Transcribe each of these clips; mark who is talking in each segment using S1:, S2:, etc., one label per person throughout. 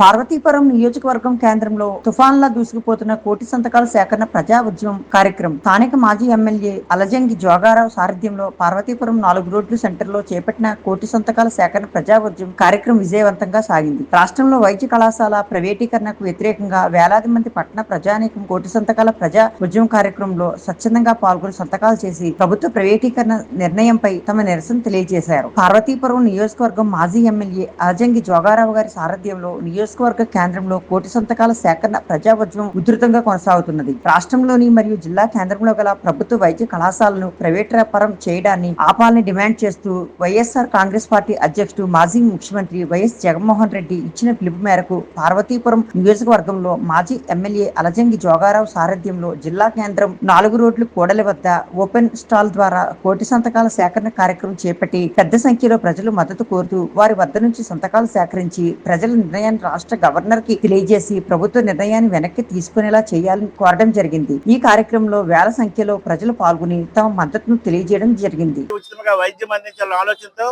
S1: పార్వతీపురం నియోజకవర్గం కేంద్రంలో తుఫాన్లా దూసుకుపోతున్న కోటి సంతకాల సేకరణ ప్రజా ఉద్యమం కార్యక్రమం. స్థానిక మాజీ ఎమ్మెల్యే అలజంగి జోగారావు సారథ్యంలో పార్వతీపురం నాలుగు రోడ్లు సెంటర్లో చేపట్టిన కోటి సంతకాల సేకరణ ప్రజా ఉద్యమం కార్యక్రమం విజయవంతంగా సాగింది. రాష్ట్రంలో వైద్య కళాశాల ప్రైవేటీకరణకు వ్యతిరేకంగా వేలాది మంది పట్టణ ప్రజానీకం కోటి సంతకాల ప్రజా ఉద్యమం కార్యక్రమంలో స్వచ్ఛందంగా పాల్గొని సంతకాలు చేసి ప్రభుత్వ ప్రైవేటీకరణ నిర్ణయంపై తమ నిరసన తెలియజేశారు. పార్వతీపురం నియోజకవర్గం మాజీ ఎమ్మెల్యే అలజంగి జోగారావు గారి సారథ్యంలో నియోజక నియోజకవర్గ కేంద్రంలో కోటి సంతకాల సేకరణ ప్రజావజ్రం ఉధృతంగా కొనసాగుతున్నది. రాష్ట్రంలోని మరియు జిల్లా కేంద్రంలో గల ప్రభుత్వ వైద్య కళాశాలను ప్రైవేట్పరం చేయడాన్ని ఆపాలని డిమాండ్ చేస్తూ వైఎస్ఆర్ కాంగ్రెస్ పార్టీ అధ్యక్షుడు మాజీ ముఖ్యమంత్రి వైఎస్ జగన్మోహన్ రెడ్డి ఇచ్చిన పిలుపు మేరకు పార్వతీపురం నియోజకవర్గంలో మాజీ ఎమ్మెల్యే అలజంగి జోగారావు సారథ్యంలో జిల్లా కేంద్రం నాలుగు రోడ్లు కూడలి వద్ద ఓపెన్ స్టాల్ ద్వారా కోటి సంతకాల సేకరణ కార్యక్రమం చేపట్టి పెద్ద సంఖ్యలో ప్రజలు మద్దతు కోరుతూ వారి వద్ద నుంచి సంతకాలు సేకరించి ప్రజల నిర్ణయాన్ని రాష్ట్ర గవర్నర్కి తెలియజేసి ప్రభుత్వ నిర్ణయాన్ని వెనక్కి తీసుకునేలా చేయాలని కోరడం జరిగింది. ఈ కార్యక్రమంలో వేల సంఖ్యలో ప్రజలు పాల్గొని తమ మద్దతును తెలియజేయడం జరిగింది.
S2: ఉచితంగా వైద్యం అందించాలనే ఆలోచనతో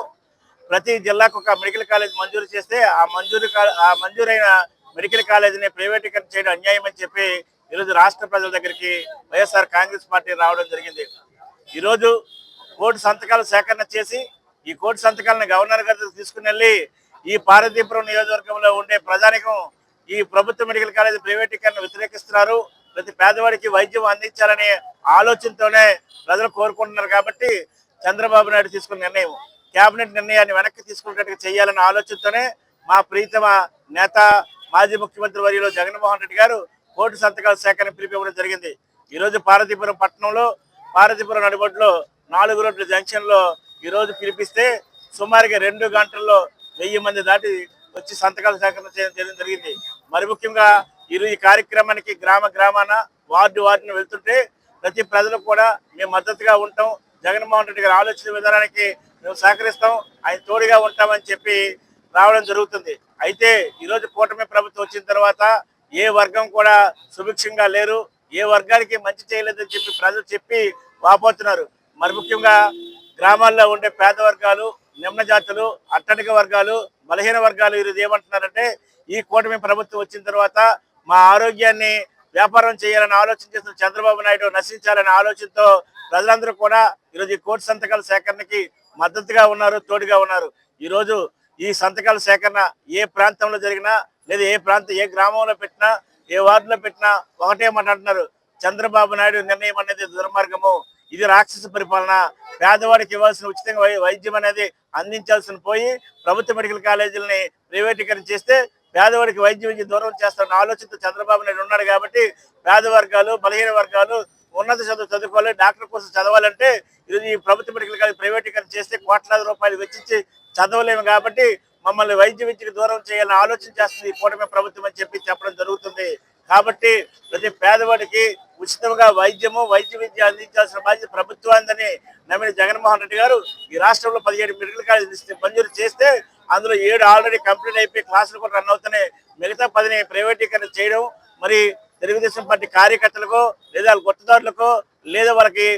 S2: ప్రతి జిల్లాకు ఒక మెడికల్ కాలేజ్ మంజూరు చేస్తే ఆ మంజూరు ఆ మంజూరైన మెడికల్ కాలేజీని ప్రైవేటీకరణ చేయడం అన్యాయం అని చెప్పి ఈరోజు రాష్ట్ర ప్రజల దగ్గరికి వైఎస్ఆర్ కాంగ్రెస్ పార్టీ రావడం జరిగింది. ఈరోజు కోటి సంతకాలు సేకరణ చేసి ఈ కోటి సంతకాలను గవర్నర్ గారి తీసుకుని వెళ్ళి ఈ పార్వతీపురం నియోజకవర్గంలో ఉండే ప్రజానికం ఈ ప్రభుత్వ మెడికల్ కాలేజ్ ప్రైవేటీకరణ వ్యతిరేకిస్తున్నారు. ప్రతి పేదవాడికి వైద్యం అందించాలనే ఆలోచనతోనే ప్రజలు కోరుకుంటున్నారు కాబట్టి చంద్రబాబు నాయుడు తీసుకున్న నిర్ణయం కేబినెట్ నిర్ణయాన్ని వెనక్కి తీసుకున్నట్టుగా చేయాలనే ఆలోచనతోనే మా ప్రీతమ నేత మాజీ ముఖ్యమంత్రి వర్యులు జగన్మోహన్ రెడ్డి గారు కోటి సంతకాల సేకరణ పిలిపివ్వడం జరిగింది. ఈరోజు పారదీపురం పార్వతీపురం పట్టణంలో పార్వతీపురం నడిబొడ్లో నాలుగు రోడ్ల జంక్షన్లో ఈరోజు పిలిపిస్తే సుమారుగా రెండు గంటల్లో వెయ్యి మంది దాటి వచ్చి సంతకాల సేకరణ చేయడం చేయడం జరిగింది. మరి ముఖ్యంగా ఇరు ఈ కార్యక్రమానికి గ్రామ గ్రామాన వార్డు వార్డును వెళ్తుంటే ప్రతి ప్రజలు కూడా మేము మద్దతుగా ఉంటాం. జగన్మోహన్ రెడ్డి గారి ఆలోచన విధానానికి మేము సహకరిస్తాం. ఆయన తోడుగా ఉంటామని చెప్పి రావడం జరుగుతుంది. అయితే ఈరోజు కూటమి ప్రభుత్వం వచ్చిన తర్వాత ఏ వర్గం కూడా సుభిక్షంగా లేరు. ఏ వర్గానికి మంచి చేయలేదని చెప్పి ప్రజలు చెప్పి వాపోతున్నారు. మరి ముఖ్యంగా గ్రామాల్లో ఉండే పేద వర్గాలు నిమ్న జాతులు అట్టడిక వర్గాలు బలహీన వర్గాలు వీరు ఏమంటున్నారంటే ఈ కూటమి ప్రభుత్వం వచ్చిన తర్వాత మా ఆరోగ్యాన్ని వ్యాపారం చేయాలని ఆలోచన చేస్తున్న చంద్రబాబు నాయుడు నశించాలనే ఆలోచనతో ప్రజలందరూ కూడా ఈరోజు ఈ కోటి సంతకాల సేకరణకి మద్దతుగా ఉన్నారు తోడుగా ఉన్నారు. ఈరోజు ఈ సంతకాల సేకరణ ఏ ప్రాంతంలో జరిగినా లేదా ఏ ప్రాంతం ఏ గ్రామంలో పెట్టినా ఏ వార్డులో పెట్టినా ఒకటే మాట అంటున్నారు. చంద్రబాబు నాయుడు నిర్ణయం అనేది దుర్మార్గము. ఇది రాక్షస పరిపాలన. పేదవాడికి ఇవ్వాల్సిన ఉచితంగా వైద్యం అనేది అందించాల్సిన పోయి ప్రభుత్వ మెడికల్ కాలేజీలని ప్రైవేటీకరణ చేస్తే పేదవాడికి వైద్యం విద్య దూరం చేస్తారన్న ఆలోచనతో చంద్రబాబు నాయుడు ఉన్నాడు కాబట్టి పేద వర్గాలు బలహీన వర్గాలు ఉన్నత చదువు చదువుకోవాలి డాక్టర్ కోసం చదవాలంటే ఇది ఈ ప్రభుత్వ మెడికల్ కాలేజ్ ప్రైవేటీకరణ చేస్తే కోట్లాది రూపాయలు వెచ్చించి చదవలేము కాబట్టి మమ్మల్ని వైద్య విద్యకు దూరం చేయాలని ఆలోచన చేస్తుంది ఈ కూటమి ప్రభుత్వం అని చెప్పి చెప్పడం జరుగుతుంది. కాబట్టి ప్రతి పేదవాడికి ఉచితంగా వైద్యము వైద్య విద్య అందించాల్సిన బాధ్యత ప్రభుత్వాన్ని నమ్మిన జగన్మోహన్ రెడ్డి గారు ఈ రాష్ట్రంలో పదిహేడు మెడికల్ కాలేజీలు మంజూరు చేస్తే అందులో ఏడు ఆల్రెడీ కంప్లీట్ అయిపోయి క్లాసులు కూడా రన్ అవుతున్నాయి. మిగతా పదిని ప్రైవేటీకరణ చేయడం మరి తెలుగుదేశం పార్టీ కార్యకర్తలకు లేదా వాళ్ళ గుట్టదారులకు లేదా వాళ్ళకి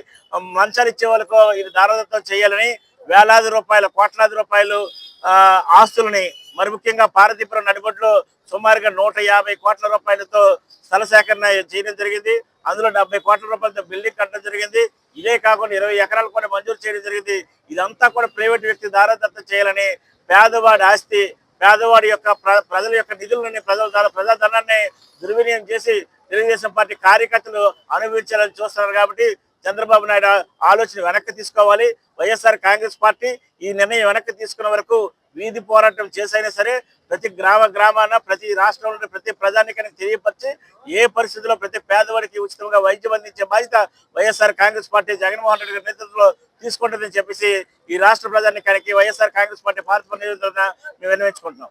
S2: మంచాలు ఇచ్చే వాళ్ళకు ఇది దారదత్వం చేయాలని వేలాది రూపాయలు కోట్లాది రూపాయలు ఆస్తులని మరి ముఖ్యంగా పార్వతీపురం నడిబొడ్లో సుమారుగా నూట యాభై కోట్ల రూపాయలతో స్థల సేకరణ చేయడం జరిగింది. అందులో డెబ్బై కోట్ల రూపాయలతో బిల్డింగ్ కట్టడం జరిగింది. ఇదే కాకుండా ఇరవై ఎకరాలు కూడా మంజూరు చేయడం జరిగింది. ఇదంతా కూడా ప్రైవేట్ వ్యక్తి దారదత్తం చేయాలని పేదవాడి ఆస్తి పేదవాడి యొక్క ప్ర- ప్రజల యొక్క నిధులని ప్రజల ధన ప్రజాధనాన్ని దుర్వినియోగం చేసి తెలుగుదేశం పార్టీ కార్యకర్తలు అనుభవించాలని చూస్తున్నారు కాబట్టి చంద్రబాబు నాయుడు ఆలోచన వెనక్కి తీసుకోవాలి. వైఎస్ఆర్ కాంగ్రెస్ పార్టీ ఈ నిర్ణయం వెనక్కి తీసుకున్న వరకు వీధి పోరాటం చేసైనా సరే ప్రతి గ్రామ గ్రామాన ప్రతి రాష్ట్రంలో ప్రతి ప్రజానికానికి తెలియపరిచి ఏ పరిస్థితుల్లో ప్రతి పేదవాడికి ఉచితంగా వైద్యం అందించే బాధ్యత YSR Congress party Jaganmohan Reddy గారి నేతృత్వంలో తీసుకుంటుందని చెప్పేసి ఈ రాష్ట్ర ప్రజానికానికి వైఎస్ఆర్ కాంగ్రెస్ పార్టీ పార్టీ నియోజకవర్గం మేము విన్నవించుకుంటున్నాం.